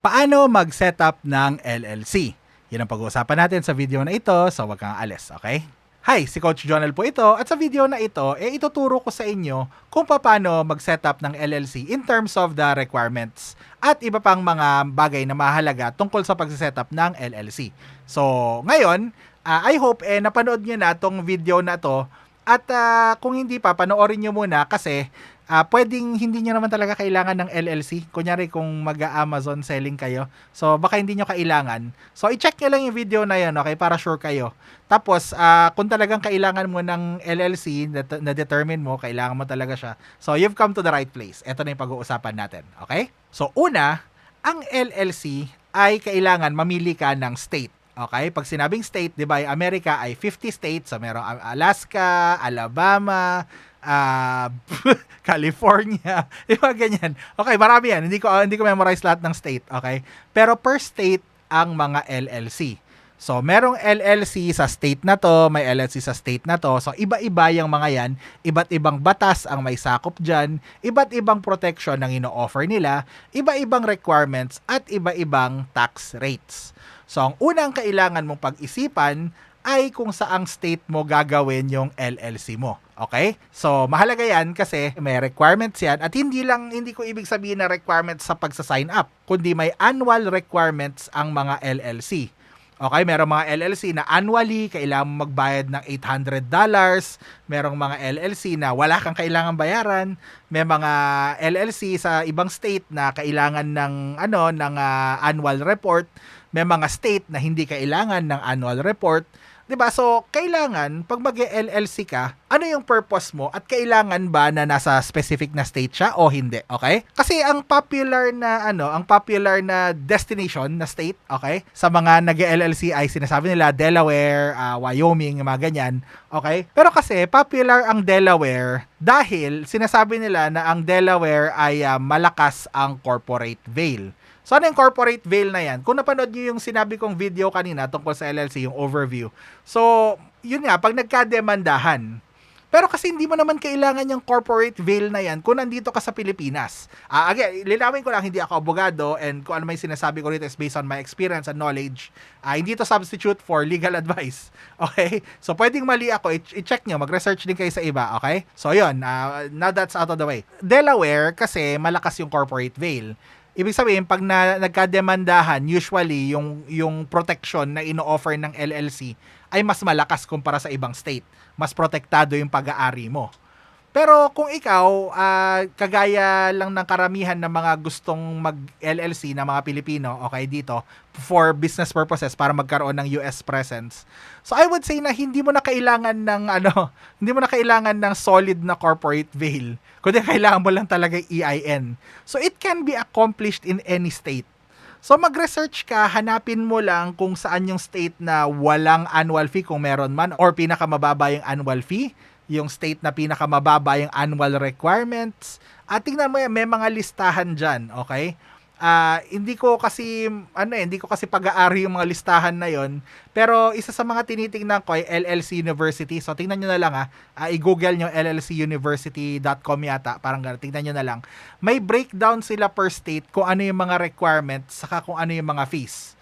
Paano mag-setup ng LLC? Yan ang pag-uusapan natin sa video na ito, so wag kang alis, okay? Hi, si Coach Jonel po ito at sa video na ito, eh, ituturo ko sa inyo kung paano mag-setup ng LLC in terms of the requirements at iba pang mga bagay na mahalaga tungkol sa pag-setup ng LLC. So, ngayon, uh, I hope eh, napanood nyo na tong video na to at uh, kung hindi pa, panoorin nyo muna kasi uh, pwedeng hindi nyo naman talaga kailangan ng LLC. Kunyari kung mag-Amazon selling kayo. So, baka hindi nyo kailangan. So, i-check nyo lang yung video na yun, okay? Para sure kayo. Tapos, uh, kung talagang kailangan mo ng LLC, na-determine mo, kailangan mo talaga siya. So, you've come to the right place. Ito na yung pag-uusapan natin, okay? So, una, ang LLC ay kailangan mamili ka ng state. Okay? Pag sinabing state, di ba, Amerika ay 50 states. So, merong Alaska, Alabama, uh, California, yung mga ganyan. Okay, marami yan. Hindi ko uh, hindi ko memorize lahat ng state, okay? Pero per state ang mga LLC. So, merong LLC sa state na to, may LLC sa state na to. So, iba-iba yung mga yan. Iba't ibang batas ang may sakop dyan. Iba't ibang protection ang ino-offer nila. Iba-ibang requirements at iba-ibang tax rates. So, ang unang kailangan mong pag-isipan ay kung saang state mo gagawin yung LLC mo. Okay? So, mahalaga yan kasi may requirements yan at hindi lang, hindi ko ibig sabihin na requirements sa pagsa-sign up, kundi may annual requirements ang mga LLC. Okay, merong mga LLC na annually kailangan magbayad ng $800. Merong mga LLC na wala kang kailangan bayaran. May mga LLC sa ibang state na kailangan ng ano ng uh, annual report. May mga state na hindi kailangan ng annual report 'Di ba? So, kailangan pag mag-LLC ka, ano yung purpose mo at kailangan ba na nasa specific na state siya o hindi, okay? Kasi ang popular na ano, ang popular na destination na state, okay? Sa mga nag-LLC ay sinasabi nila Delaware, uh, Wyoming, mga ganyan, okay? Pero kasi popular ang Delaware dahil sinasabi nila na ang Delaware ay uh, malakas ang corporate veil. So ano yung corporate veil na yan? Kung napanood nyo yung sinabi kong video kanina tungkol sa LLC, yung overview. So, yun nga, pag nagkademandahan, pero kasi hindi mo naman kailangan yung corporate veil na yan kung nandito ka sa Pilipinas. Uh, again, linawin ko lang, hindi ako abogado and kung ano may sinasabi ko rito is based on my experience and knowledge. Uh, hindi to substitute for legal advice. Okay? So, pwedeng mali ako. I- i-check nyo. Mag-research din kayo sa iba. Okay? So, yun. Uh, now that's out of the way. Delaware, kasi malakas yung corporate veil. Ibig sabihin, pag na, nagkademandahan, usually yung, yung protection na ino-offer ng LLC ay mas malakas kumpara sa ibang state. Mas protektado yung pag-aari mo. Pero kung ikaw, uh, kagaya lang ng karamihan ng mga gustong mag-LLC na mga Pilipino, okay, dito, for business purposes, para magkaroon ng US presence. So I would say na hindi mo na kailangan ng, ano, hindi mo na kailangan ng solid na corporate veil. Kundi kailangan mo lang talaga EIN. So it can be accomplished in any state. So mag-research ka, hanapin mo lang kung saan yung state na walang annual fee kung meron man or pinakamababa yung annual fee yung state na pinakamababa yung annual requirements. At tingnan mo yan, may mga listahan dyan, okay? Uh, hindi ko kasi ano eh, hindi ko kasi pag-aari yung mga listahan na yon pero isa sa mga tinitingnan ko ay LLC University. So tingnan niyo na lang ah. Uh, i-google niyo llcuniversity.com yata. Parang ganun tingnan niyo na lang. May breakdown sila per state kung ano yung mga requirements saka kung ano yung mga fees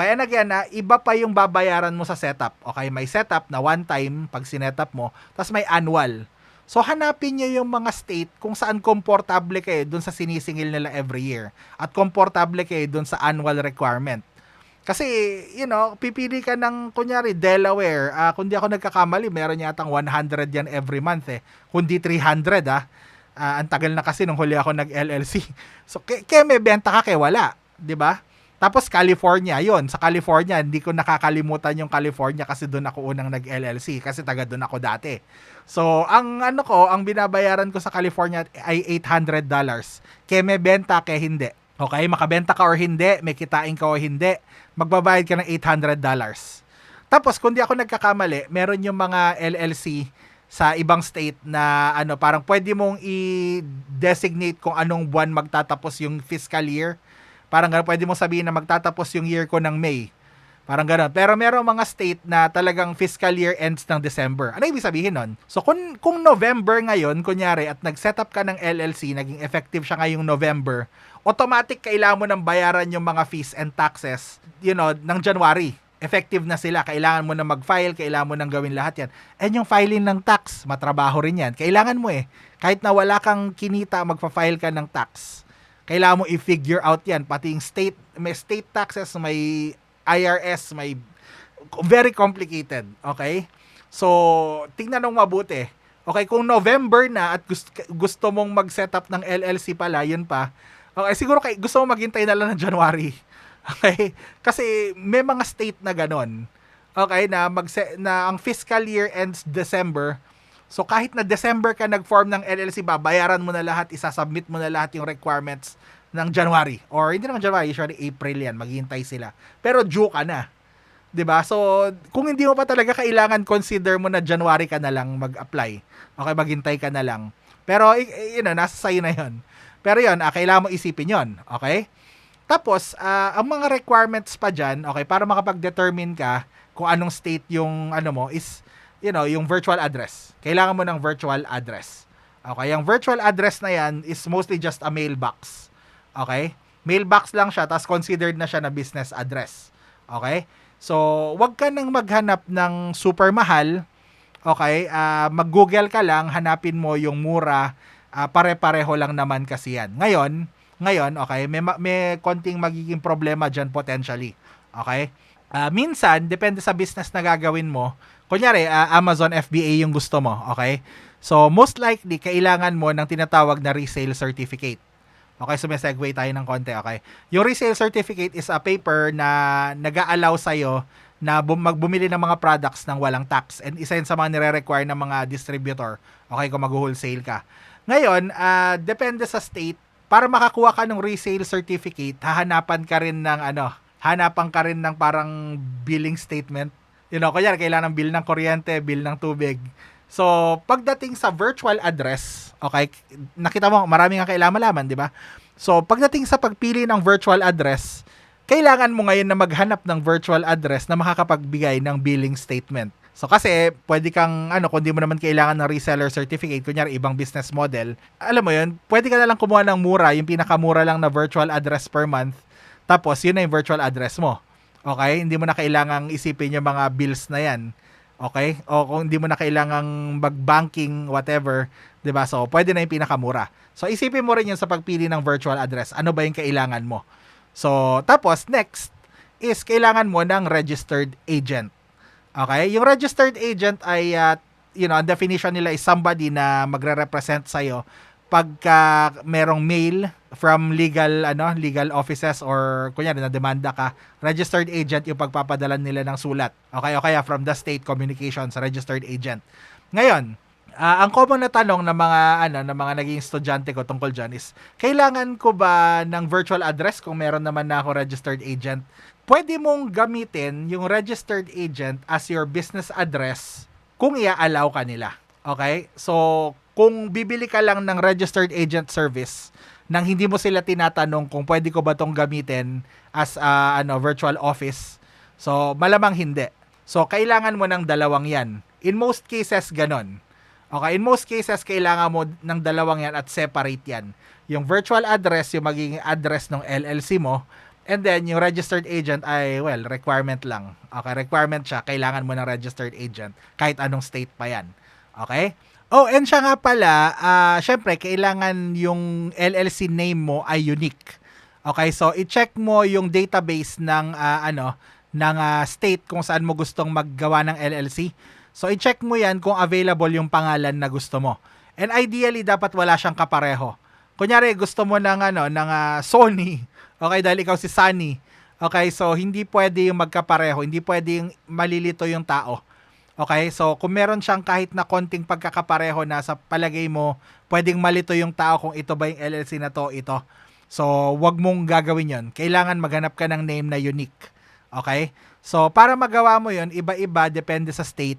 And again, na iba pa yung babayaran mo sa setup. Okay, may setup na one time pag sinetup mo, tapos may annual. So hanapin niyo yung mga state kung saan komportable kayo dun sa sinisingil nila every year at komportable kayo dun sa annual requirement. Kasi, you know, pipili ka ng, kunyari, Delaware. Uh, kung di ako nagkakamali, meron yatang 100 yan every month eh. Kundi 300 ah. Uh, ang tagal na kasi nung huli ako nag-LLC. So, kaya ke may benta ka, kaya wala. ba? Tapos California, yon Sa California, hindi ko nakakalimutan yung California kasi doon ako unang nag-LLC kasi taga doon ako dati. So, ang ano ko, ang binabayaran ko sa California ay $800. Kaya may benta, kaya hindi. Okay, makabenta ka or hindi, may kitain ka o hindi, magbabayad ka ng $800. Tapos, kung di ako nagkakamali, meron yung mga LLC sa ibang state na ano, parang pwede mong i-designate kung anong buwan magtatapos yung fiscal year Parang pwede mo sabihin na magtatapos yung year ko ng May. Parang gano'n. Pero merong mga state na talagang fiscal year ends ng December. Ano ibig sabihin nun? So kung, kung November ngayon, kunyari, at nag-set up ka ng LLC, naging effective siya ngayong November, automatic kailangan mo nang bayaran yung mga fees and taxes, you know, ng January. Effective na sila. Kailangan mo na mag-file, kailangan mo nang gawin lahat yan. And yung filing ng tax, matrabaho rin yan. Kailangan mo eh. Kahit na wala kang kinita, magpa-file ka ng tax. Kailangan mo i-figure out yan. Pati yung state, may state taxes, may IRS, may very complicated. Okay? So, tingnan nung mabuti. Okay, kung November na at gusto, gusto mong mag-set up ng LLC pala, yun pa. Okay, siguro kay, gusto mo maghintay na lang ng January. Okay? Kasi may mga state na ganon. Okay, na mag na ang fiscal year ends December. So kahit na December ka nag-form ng LLC, babayaran mo na lahat, isasubmit mo na lahat yung requirements ng January. Or hindi naman January, usually April yan, maghihintay sila. Pero due ka na. 'Di ba? So, kung hindi mo pa talaga kailangan, consider mo na January ka na lang mag-apply. Okay, maghintay ka na lang. Pero, you know, nasa sa'yo na yon. Pero yon, ah, kailangan mo isipin yon Okay? Tapos, uh, ang mga requirements pa dyan, okay, para makapag-determine ka kung anong state yung ano mo is, you know, yung virtual address. Kailangan mo ng virtual address. Okay, yung virtual address na yan is mostly just a mailbox. Okay? Mailbox lang siya, tapos considered na siya na business address. Okay? So, wag ka nang maghanap ng super mahal. Okay? Uh, mag-google ka lang, hanapin mo yung mura. Uh, pare-pareho lang naman kasi yan. Ngayon, ngayon, okay, may, may konting magiging problema dyan potentially. Okay? Uh, minsan, depende sa business na gagawin mo. Kunyari, uh, Amazon FBA yung gusto mo. Okay? So, most likely, kailangan mo ng tinatawag na resale certificate. Okay, so may segue tayo ng konti, okay? Yung resale certificate is a paper na nag-a-allow sa'yo na bum- magbumili ng mga products ng walang tax and isa yun sa mga nire-require ng mga distributor, okay, kung mag-wholesale ka. Ngayon, uh, depende sa state, para makakuha ka ng resale certificate, hahanapan ka rin ng ano, hanapan ka rin ng parang billing statement. You know, kaya kailangan ng bill ng kuryente, bill ng tubig. So, pagdating sa virtual address, okay, nakita mo, maraming ang kailangan malaman, di ba? So, pagdating sa pagpili ng virtual address, kailangan mo ngayon na maghanap ng virtual address na makakapagbigay ng billing statement. So kasi pwede kang ano kung mo naman kailangan ng reseller certificate kunyari ibang business model, alam mo 'yun, pwede ka na lang kumuha ng mura, yung pinakamura lang na virtual address per month. Tapos yun na yung virtual address mo. Okay? Hindi mo na kailangang isipin yung mga bills na 'yan. Okay? O kung hindi mo na kailangang mag-banking whatever, 'di ba? So pwede na yung pinakamura. So isipin mo rin yun sa pagpili ng virtual address. Ano ba yung kailangan mo? So tapos next is kailangan mo ng registered agent. Okay? Yung registered agent ay, uh, you know, ang definition nila is somebody na magre-represent sa'yo pagka merong mail from legal ano legal offices or kunya na demanda ka registered agent yung pagpapadala nila ng sulat okay o kaya from the state communications registered agent ngayon uh, ang common na tanong ng mga ano ng mga naging estudyante ko tungkol diyan is kailangan ko ba ng virtual address kung meron naman na ako registered agent pwede mong gamitin yung registered agent as your business address kung i-allow ka nila. Okay? So, kung bibili ka lang ng registered agent service nang hindi mo sila tinatanong kung pwede ko ba tong gamitin as a ano virtual office. So, malamang hindi. So, kailangan mo ng dalawang 'yan. In most cases ganon. Okay, in most cases kailangan mo ng dalawang 'yan at separate 'yan. Yung virtual address, yung magiging address ng LLC mo, And then, yung registered agent ay, well, requirement lang. Okay, requirement siya. Kailangan mo ng registered agent. Kahit anong state pa yan. Okay? Oh, and siya nga pala, uh, syempre, kailangan yung LLC name mo ay unique. Okay, so i-check mo yung database ng uh, ano, ng uh, state kung saan mo gustong maggawa ng LLC. So i-check mo 'yan kung available yung pangalan na gusto mo. And ideally dapat wala siyang kapareho. Kunyari gusto mo ng ano ng uh, Sony Okay, dahil ikaw si Sunny. Okay, so hindi pwede yung magkapareho, hindi pwede yung malilito yung tao. Okay, so kung meron siyang kahit na konting pagkakapareho na sa palagay mo, pwedeng malito yung tao kung ito ba yung LLC na to, ito. So, wag mong gagawin yon. Kailangan maghanap ka ng name na unique. Okay? So, para magawa mo yon iba-iba, depende sa state.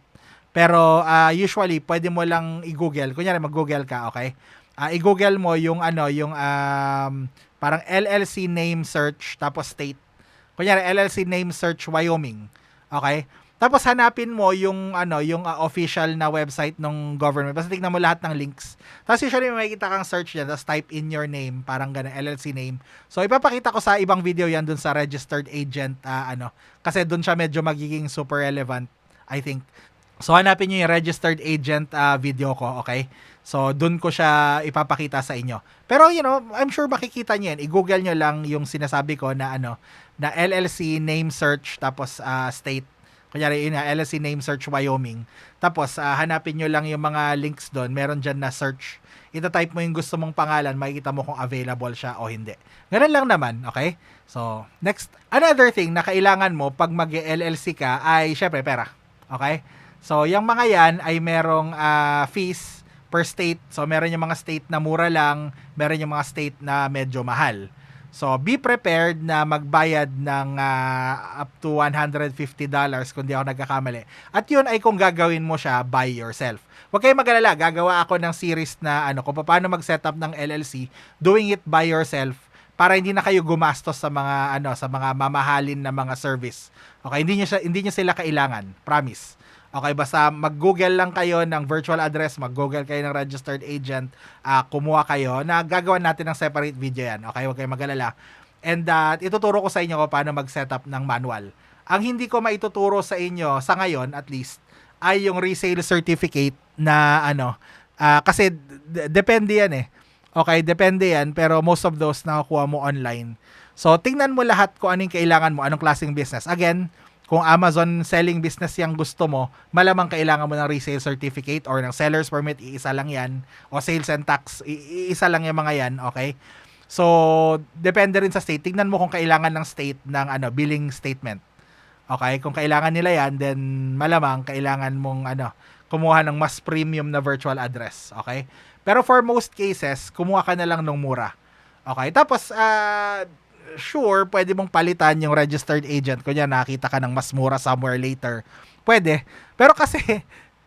Pero, uh, usually, pwede mo lang i-google. Kunyari, mag-google ka, okay? Uh, i-google mo yung ano, yung um, parang LLC name search tapos state. Kunyari, LLC name search Wyoming. Okay? Tapos hanapin mo yung ano, yung uh, official na website ng government. Basta tingnan mo lahat ng links. Tapos usually may makikita kang search diyan, tapos type in your name, parang ganun LLC name. So ipapakita ko sa ibang video 'yan dun sa registered agent uh, ano, kasi dun siya medyo magiging super relevant, I think. So hanapin niyo yung registered agent uh, video ko, okay? So dun ko siya ipapakita sa inyo. Pero you know, I'm sure makikita niyo yan. I-google niyo lang yung sinasabi ko na ano, na LLC name search tapos uh, state Kunyari, yun nga, LLC name search Wyoming. Tapos, uh, hanapin nyo lang yung mga links doon. Meron dyan na search. Ita-type mo yung gusto mong pangalan, makikita mo kung available siya o hindi. Ganun lang naman, okay? So, next, another thing na kailangan mo pag mag-LLC ka ay, syempre, pera. Okay? So, yung mga yan ay merong uh, fees per state. So, meron yung mga state na mura lang, meron yung mga state na medyo mahal. So, be prepared na magbayad ng uh, up to $150 kung di ako nagkakamali. At yun ay kung gagawin mo siya by yourself. Huwag kayong mag-alala, gagawa ako ng series na ano, kung paano mag-setup ng LLC, doing it by yourself para hindi na kayo gumastos sa mga ano sa mga mamahalin na mga service. Okay, hindi niyo siya hindi niyo sila kailangan, promise. Okay, basta mag-google lang kayo ng virtual address, mag-google kayo ng registered agent, uh, kumuha kayo, na gagawin natin ng separate video yan. Okay, huwag kayong mag-alala. And uh, ituturo ko sa inyo kung paano mag-setup ng manual. Ang hindi ko maituturo sa inyo, sa ngayon at least, ay yung resale certificate na ano, uh, kasi d- depende yan eh. Okay, depende yan, pero most of those nakukuha mo online. So, tingnan mo lahat kung anong kailangan mo, anong klaseng business. Again, kung Amazon selling business yung gusto mo, malamang kailangan mo ng resale certificate or ng seller's permit, iisa lang yan. O sales and tax, iisa lang yung mga yan, okay? So, depende rin sa state. Tingnan mo kung kailangan ng state ng ano, billing statement. Okay? Kung kailangan nila yan, then malamang kailangan mong ano, kumuha ng mas premium na virtual address. Okay? Pero for most cases, kumuha ka na lang ng mura. Okay? Tapos, uh, sure, pwede mong palitan yung registered agent. Kunya nakita ka ng mas mura somewhere later. Pwede. Pero kasi,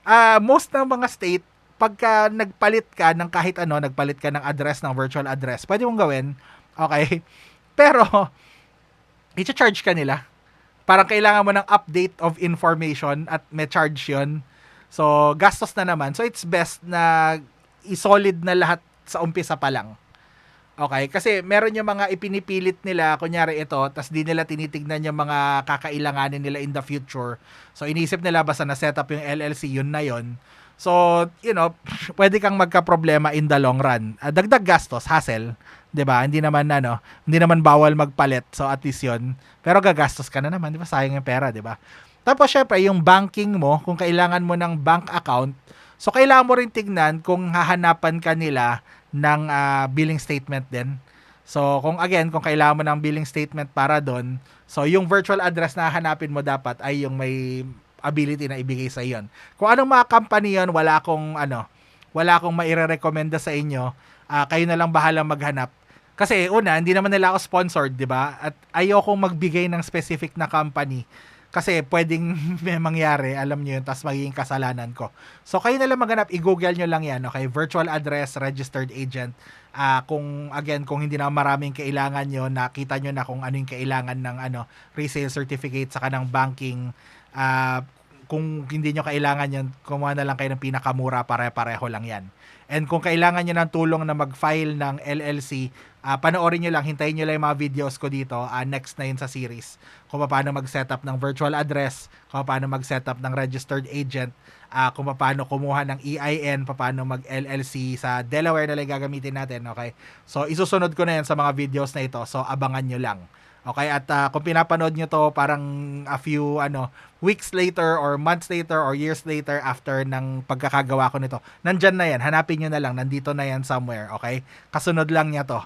uh, most ng mga state, pagka nagpalit ka ng kahit ano, nagpalit ka ng address, ng virtual address, pwede mong gawin. Okay? Pero, i-charge ka nila. Parang kailangan mo ng update of information at may charge yun. So, gastos na naman. So, it's best na i-solid na lahat sa umpisa pa lang. Okay, kasi meron yung mga ipinipilit nila, kunyari ito, tas di nila tinitignan yung mga kakailanganin nila in the future. So inisip nila basta na set up yung LLC, yun na yun. So, you know, pwede kang magka-problema in the long run. Uh, dagdag gastos, hassle, 'di ba? Hindi naman ano, hindi naman bawal magpalit. So at least 'yon. Pero gagastos ka na naman, 'di ba? Sayang yung pera, 'di ba? Tapos syempre, yung banking mo, kung kailangan mo ng bank account, so kailangan mo rin tignan kung hahanapan ka nila ng uh, billing statement din. So, kung again, kung kailangan mo ng billing statement para doon, so yung virtual address na hanapin mo dapat ay yung may ability na ibigay sa iyon. Kung anong mga company yon, wala akong ano, wala akong maire-recommenda sa inyo. Uh, kayo na lang bahala maghanap. Kasi una, hindi naman nila ako sponsored, 'di ba? At ayokong magbigay ng specific na company kasi pwedeng may mangyari, alam niyo yun, tapos magiging kasalanan ko. So, kayo na lang maghanap, i-google nyo lang yan, okay? Virtual address, registered agent. Uh, kung, again, kung hindi na maraming kailangan nyo, nakita nyo na kung ano yung kailangan ng ano, resale certificate, saka ng banking, uh, kung hindi nyo kailangan yan, kumuha na lang kayo ng pinakamura, pare-pareho lang yan. And kung kailangan nyo ng tulong na mag-file ng LLC, uh, panoorin nyo lang, hintayin nyo lang yung mga videos ko dito, uh, next na yun sa series. Kung paano mag-setup ng virtual address, kung paano mag-setup ng registered agent, uh, kung paano kumuha ng EIN, paano mag-LLC sa Delaware na lang gagamitin natin, okay? So, isusunod ko na yan sa mga videos na ito, so abangan nyo lang. Okay, at uh, kung pinapanood nyo to parang a few ano weeks later or months later or years later after ng pagkakagawa ko nito, nandyan na yan. Hanapin nyo na lang. Nandito na yan somewhere. Okay? Kasunod lang niya to.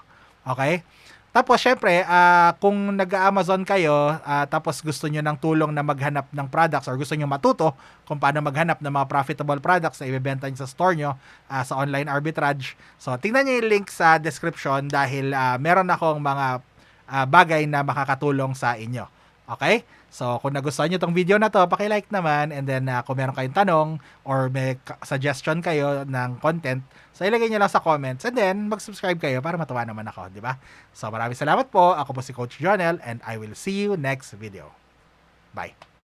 Okay? Tapos, syempre, uh, kung nag-Amazon kayo, uh, tapos gusto nyo ng tulong na maghanap ng products or gusto nyo matuto kung paano maghanap ng mga profitable products na ibebenta nyo sa store nyo uh, sa online arbitrage. So, tingnan nyo yung link sa description dahil uh, meron akong mga uh, bagay na makakatulong sa inyo. Okay? So, kung nagustuhan nyo tong video na to, paki-like naman and then uh, kung meron kayong tanong or may suggestion kayo ng content, so ilagay nyo lang sa comments and then mag-subscribe kayo para matuwa naman ako, di ba? So, maraming salamat po. Ako po si Coach Jonel and I will see you next video. Bye.